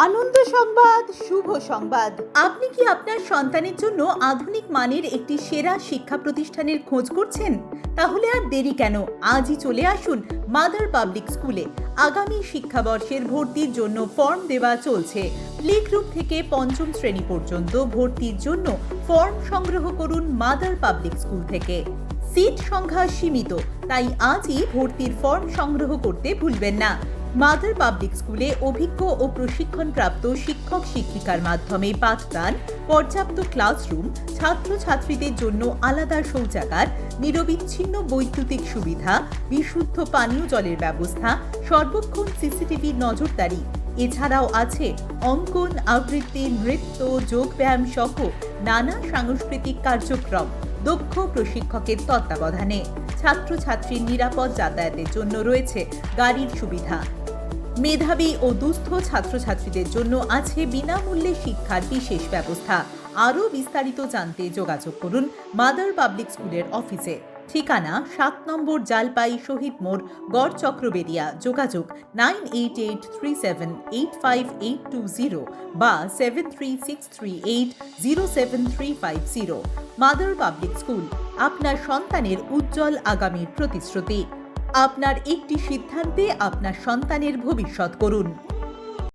আনন্দ সংবাদ, শুভ সংবাদ। আপনি কি আপনার সন্তানের জন্য আধুনিক মানের একটি সেরা শিক্ষা প্রতিষ্ঠানের খোঁজ করছেন? তাহলে আর দেরি কেন? আজই চলে আসুন মাদার পাবলিক স্কুলে। আগামী শিক্ষাবর্ষের ভর্তির জন্য ফর্ম দেওয়া চলছে। প্লে গ্রুপ থেকে পঞ্চম শ্রেণি পর্যন্ত ভর্তির জন্য ফর্ম সংগ্রহ করুন মাদার পাবলিক স্কুল থেকে। সিট সংখ্যা সীমিত, তাই আজই ভর্তির ফর্ম সংগ্রহ করতে ভুলবেন না। মাদার পাবলিক স্কুলে অভিজ্ঞ ও প্রশিক্ষণপ্রাপ্ত শিক্ষক শিক্ষিকার মাধ্যমে পাঠদান, পর্যাপ্ত ক্লাসরুম, ছাত্রছাত্রীদের জন্য আলাদা শৌচাগার, নিরবিচ্ছিন্ন বৈদ্যুতিক সুবিধা, বিশুদ্ধ পানীয় জলের ব্যবস্থা, সর্বক্ষণ সিসিটিভি নজরদারি। এছাড়াও আছে অঙ্কন, আবৃত্তি, নৃত্য, যোগব্যায়াম সহ নানা সাংস্কৃতিক কার্যক্রম দক্ষ প্রশিক্ষকের তত্ত্বাবধানে। ছাত্রছাত্রীর নিরাপদ যাতায়াতের জন্য রয়েছে গাড়ির সুবিধা মেধাবী ও দুস্থ ছাত্রছাত্রীদের জন্য আছে বিনামূল্যে শিক্ষার বিশেষ ব্যবস্থা। আরও বিস্তারিত জানতে যোগাযোগ করুন মাদার পাবলিক স্কুলের অফিসে। ঠিকানা সাত নম্বর জালপাই শহীদ মোড়, গড় চক্রবেরিয়া যোগাযোগ nine eight eight three seven eight five eight two zero বা seven three six three eight zero seven three five zero. Mother public school, আপনার সন্তানের উজ্জ্বল আগামীর প্রতিশ্রুতি। আপনার একটি সিদ্ধান্তে আপনার সন্তানের ভবিষ্যৎ করুন।